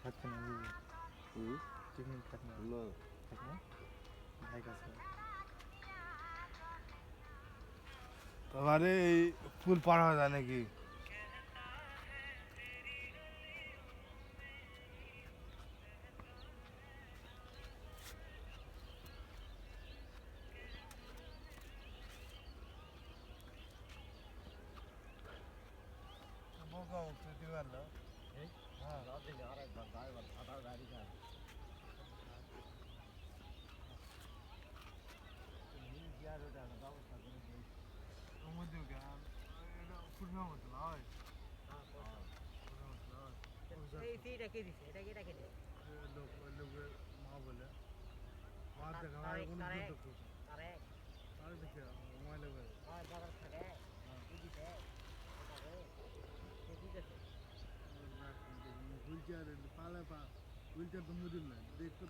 থাকছে না পিকনিক থাক না থাক না ভাই কাছে তোমারে এই পুল পার হওয়া যায় নাকি? বোকা উঠতে দিবার না মা বলে। মা দেখা হুইল চেয়ার পালে পা হুইল চেয়ার তো